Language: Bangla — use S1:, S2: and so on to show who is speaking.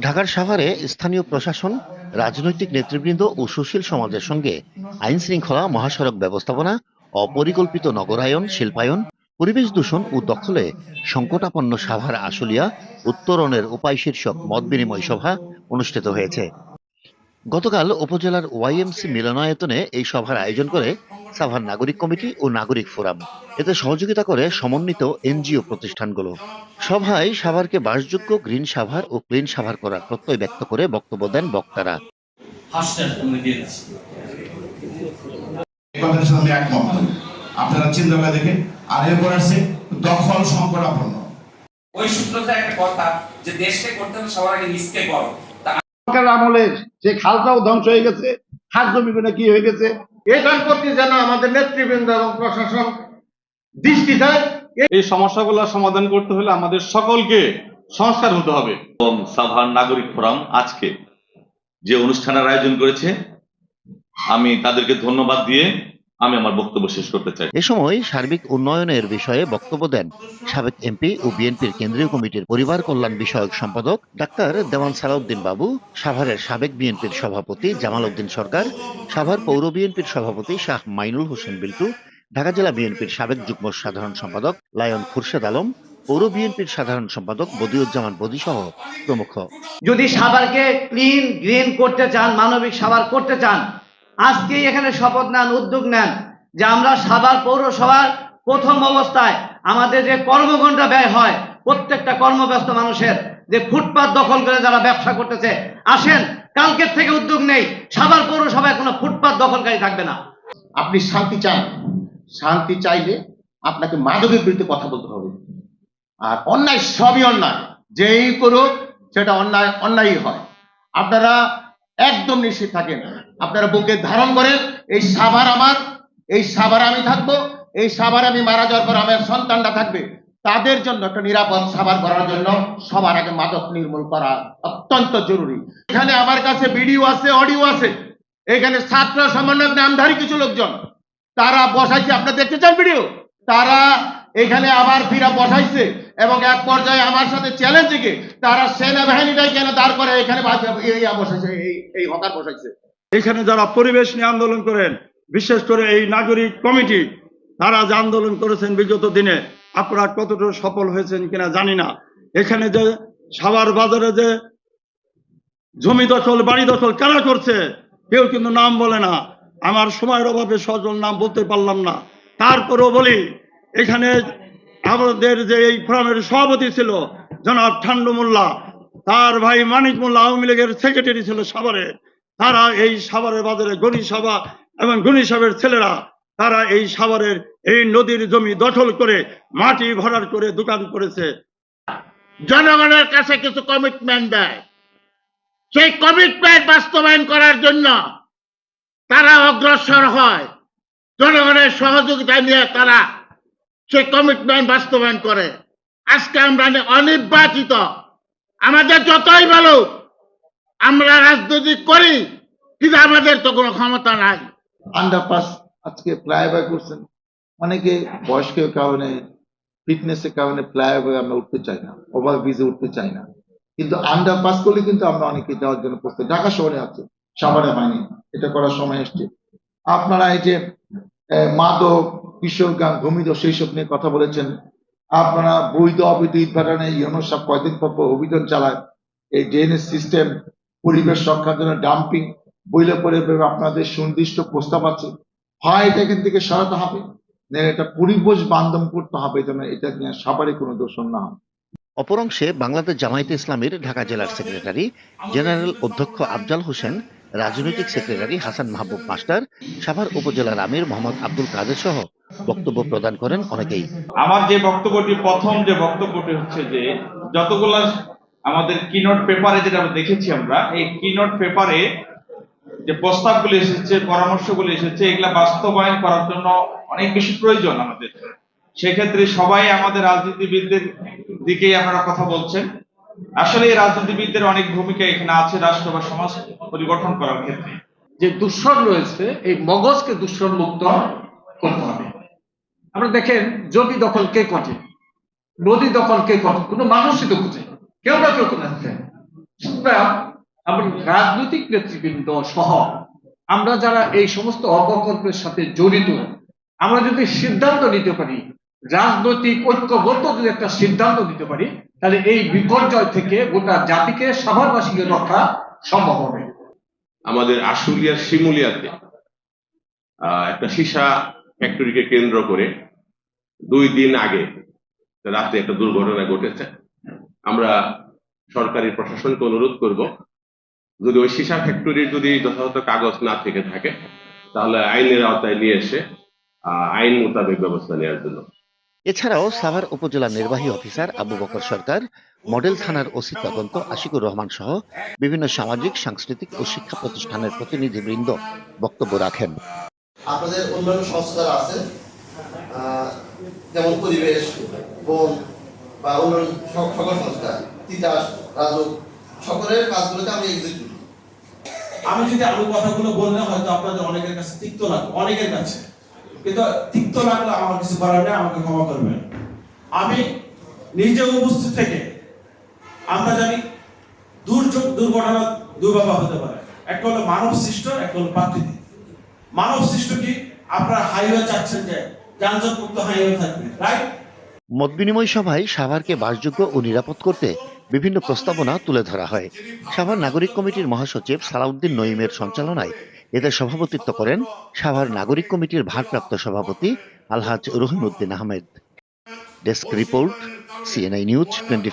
S1: ঢাকার সাভারে স্থানীয় প্রশাসন, রাজনৈতিক নেতৃবৃন্দ ও সুশীল সমাজের সঙ্গে আইন শৃঙ্খলা মহাসড়ক ব্যবস্থাপনা, অপরিকল্পিত নগরায়ন, শিল্পায়ন, পরিবেশ দূষণ ও দখলে সংকটাপন্ন সাভার আশুলিয়া উত্তরণের উপায় শীর্ষক মত বিনিময় সভা অনুষ্ঠিত হয়েছে। গতকাল উপজেলার ওয়াইএমসি মিলনায়তনে এই সভার আয়োজন করে সাভার নাগরিক কমিটি ও নাগরিক ফোরাম। এতে সহযোগিতা করে সমন্বিত এনজিও প্রতিষ্ঠানগুলো। সভায় সাভারকে বাসযোগ্য গ্রিন সাভার ও ক্লিন সাভার করার প্রত্যয় ব্যক্ত করে বক্তব্য দেন বক্তারা।
S2: আপনারা চিন্তা করে দেখেন আর এরপর আসছে দখল সংকটাপন্ন
S3: ওই একটা কথা যে দেশকে করতে হবে সবার আগে নিজকে করো।
S4: সরকার আমলে যে খালটাও ধ্বংস হয়ে গেছে খাদ্য জমিগুলো কি হয়ে গেছে? এটার প্রতি যেন আমাদের নেতৃবৃন্দ এবং প্রশাসন দৃষ্টি দেয়
S5: এই সমস্যাগুলো সমাধান করতে হলে আমাদের সকলকে সংস্কার হতে হবে।
S6: এবং সাভার নাগরিক ফোরাম আজকে যে অনুষ্ঠানের আয়োজন করেছে আমি তাদেরকে ধন্যবাদ দিয়ে আমি আমার বক্তব্য শেষ করতে চাই।
S1: এ সময় সার্বিক উন্নয়নের বিষয়ে বক্তব্য দেন সাবেক এমপি ও বিএনপির কেন্দ্রীয় কমিটির পরিবার কল্যাণ বিষয়ক সম্পাদক ডাক্তার দেওয়ান সালাউদ্দিন বাবু সাভারের সাবেক বিএনপির সভাপতি জামাল উদ্দিন সরকার সাভার পৌর বিএনপির সভাপতি শাহ মাইনুল হোসেন বিল্টু ঢাকা জেলা বিএনপির সাবেক যুগ্ম সাধারণ সম্পাদক লায়ন খুরশেদ আলম পৌর বিএনপির সাধারণ সম্পাদক বদিউজ্জামান বদি সহ প্রমুখ।
S7: যদি সাভারকে ক্লিন গ্রিন করতে চান মানবিক সাভার করতে চান আজকেই এখানে শপথ নেন, উদ্যোগ নেন যে আমরা সাভার পৌরসভার প্রথম অবস্থায় আমাদের যে কর্মঘণ্টা ব্যয় হয়, প্রত্যেকটা কর্মব্যস্ত মানুষের যে ফুটপাত দখল করে যারা ব্যবসা করতেছে, আসেন, কালকের থেকে উদ্যোগ নেই, সাভার পৌরসভায় কোনো ফুটপাত দখলকারী থাকবে না।
S4: আপনি শান্তি চান, শান্তি চাইলে আপনাকে মাদকের বিরুদ্ধে কথা বলতে হবে। আর অন্যায় সবই অন্যায়, যেই করুক সেটা অন্যায়, অন্যায়ই হয়। আপনারা একদম নিশ্চিত থাকেন। আপনারা বুকে ধারণ করেন এই সাভার আমার, এই সাভার আমি থাকব, এই সাভার আমি মারা যাওয়ার পর আমার সন্তানরা থাকবে। তাদের জন্য একটা নিরাপদ সাভার করার জন্য সবার আগে মাদক নির্মূল করা অত্যন্ত জরুরি। এখানে আমার কাছে ভিডিও আছে, অডিও আছে। এখানে ছাত্র সমন্বয়ক, নামধারী কিছু লোকজন, তারা বসাইছে। আপনারা দেখতে চান ভিডিও? তারা এখানে আবার ফিরা বসাইছে এবং এক পর্যায়ে আমার সাথে চ্যালেঞ্জ কি তারা সেনাবাহিনীটাই কেন দাঁড় করে এখানে বসাইছে, এই এই হকার বসাইছে?
S5: এখানে যারা পরিবেশ নিয়ে আন্দোলন করেন, বিশেষ করে এই নাগরিক কমিটি, তারা যে আন্দোলন করেছেন বিগত দিনে, আপনারা কতটা সফল হয়েছেন কিনা জানি না। এখানে যে সাভার বাজারে যে জমি দখল, বাড়ি দখল কারা করছে, কেউ কিন্তু নাম বলে না। আমার সময়ের অভাবে সজল নাম বলতে পারলাম না। তারপরেও বলি, এখানে আমাদের যে এই ফোরামের সভাপতি ছিল, জনাব ঠান্ডু মোল্লা, তার ভাই মানিক মোল্লা, আওয়ামী লীগের সেক্রেটারি ছিল সাভারে। তারা এই সাভারের বাজারে গণি সভা এবং গণি সাহেবের ছেলেরা, তারা এই সাভারের এই নদীর জমি দখল করে, মাটি ভরার করে দোকান করেছে।
S4: জনগণের কাছে কিছু কমিটমেন্ট দেয়। সেই কমিটমেন্ট বাস্তবায়ন করার জন্য তারা অগ্রসর হয়। জনগণের সহযোগিতা নিয়ে তারা সেই কমিটমেন্ট বাস্তবায়ন করে। আজকে আমরা অনির্বাচিত। আমাদের যতই ভালো আমরা রাজনীতি করি, কিন্তু আমাদের তো কোনো ক্ষমতা নাই।
S8: আন্ডারপাস আজকে ফ্লাইওভার করছেন। অনেকে বয়স্কের কারণে, ফিটনেসের কারণে ফ্লাইওভার আমরা উঠতে চাই না, ওভার ব্রিজে উঠতে চাই না। কিন্তু আন্ডারপাস করলে কিন্তু আমরা অনেকে যাওয়ার জন্য প্রস্তুত। ঢাকা শহরে আছে, সাভারে হয়নি, এটা করার সময় এসছে। আপনারা এই যে মাদক, কিশোর গান ভূমিদ সেই সব নিয়ে কথা বলেছেন। আপনারা বৈধ অবৈধ ইটভাটানে ইউনো সব কয়দিন পর অভিযান চালায়। এই ড্রেনেজ সিস্টেম পরিবেশ রক্ষার জন্য ডাম্পিং বইলে পরে আপনাদের সুনির্দিষ্ট প্রস্তাব আছে। হয় এটা এখান থেকে সরাতে হবে না এটা পরিবেশ বান্ধব করতে হবে যেন এটা নিয়ে সবারই কোনো দোষণ না হয়।
S1: অপরাংশে বাংলাদেশ জামায়াতে ইসলামীর ঢাকা জেলার সেক্রেটারি জেনারেল অধ্যক্ষ আফজাল হোসেন রাজনৈতিক সেক্রেটারি হাসান মাহবুব মাস্টার সাভার উপজেলার আমির মোহাম্মদ আব্দুল কাদের সহ বক্তব্য প্রদান করেন অনেকেই।
S5: আমার যে বক্তব্যটি প্রথম যে বক্তব্যটি হচ্ছে যে যতগুলা আমাদের কিনোট পেপারে যেটা আমরা দেখেছি আমরা, এই কিনোট পেপারে যে প্রস্তাবগুলি এসেছে, পরামর্শগুলি এসেছে, এগুলা বাস্তবায়ন করার জন্য অনেক বেশি প্রয়োজন আমাদের। সেক্ষেত্রে সবাই আমাদের রাজনীতিবিদদের দিকেই আপনারা কথা বলছেন। আসলে এই রাজনীতিবিদদের অনেক ভূমিকা এখানে আছে রাষ্ট্র বা সমাজ পরিগঠন করার ক্ষেত্রে।
S9: যে দূষণ রয়েছে, এই মগজকে দূষণ মুক্ত করতে হবে। আমরা দেখেন জমি দখল কে করে? নদী দখল কে করে? কোনো মানুষই তো খুঁজে কেউ না কেউ তো নেচ্ছে সুতরাং আমরা রাজনৈতিক নেতৃবৃন্দ সহ আমরা যারা এই সমস্ত অপকল্পের সাথে জড়িত, আমরা যদি সিদ্ধান্ত নিতে পারি, রাজনৈতিক ঐক্যবদ্ধ যদি একটা সিদ্ধান্ত নিতে পারি, তাহলে এই বিপর্যয় থেকে গোটা জাতিকে সাভারবাসীকে রক্ষা সম্ভব হবে।
S10: আমাদের আশুলিয়ার শিমুলিয়াতে একটা সীসা ফ্যাক্টরিকে কেন্দ্র করে দুই দিন আগে রাতে একটা দুর্ঘটনা ঘটেছে। আমরা সরকারি প্রশাসনকে অনুরোধ করব যদি ওই সীসা ফ্যাক্টরির যদি যথাযথ কাগজ না থেকে থাকে তাহলে আইনের আওতায় নিয়ে এসে আহ, আইন মোতাবেক ব্যবস্থা নেওয়ার জন্য।
S1: এছাড়াও সাভার উপজেলা নির্বাহী অফিসার আবু বকর সরকার মডেল থানার ওসি তদন্ত আশিকুর রহমান সহ বিভিন্ন সামাজিক সাংস্কৃতিক ও শিক্ষা প্রতিষ্ঠানের প্রতিনিধিবৃন্দ বক্তব্য রাখেন।
S11: আপনাদের অন্যান্য সংস্থা আছে আহ, যেমন পরিবেশ বন বা সক- সকল সংস্থা, তিতাস, রাজক, সকলের আমি এক্সিকিউট
S12: আমি যদি কথাগুলো বললে হয়তো আপনাদের অনেকের কাছে তিক্ত লাগবে অনেকের কাছে। কিন্তু তিক্ত লাগলে আমার কিছু করার নেই, আমাকে ক্ষমা করবেন। আমি নিজে উপস্থিত থেকে, আমরা জানি দুর্যোগ, দুর্ঘটনা দুর্বাবা হতে পারে। একটা হলো মানব সৃষ্ট, একটা হলো প্রাকৃতিক। মানব সৃষ্ট কি? আপনারা হাইওয়ে চাচ্ছেন যে যানজট মুক্ত হাইওয়ে থাকবে রাইট
S1: মত বিনিময় সভায় সাভারকে বাসযোগ্য ও নিরাপদ করতে বিভিন্ন প্রস্তাবনা তুলে ধরা হয়। সাভার নাগরিক কমিটির মহাসচিব সালাউদ্দিন নঈমের সঞ্চালনায় এতে সভাপতিত্ব করেন সাভার নাগরিক কমিটির ভারপ্রাপ্ত সভাপতি Alhaj Rahimuddin Ahmed. Desk report, CNI news, twenty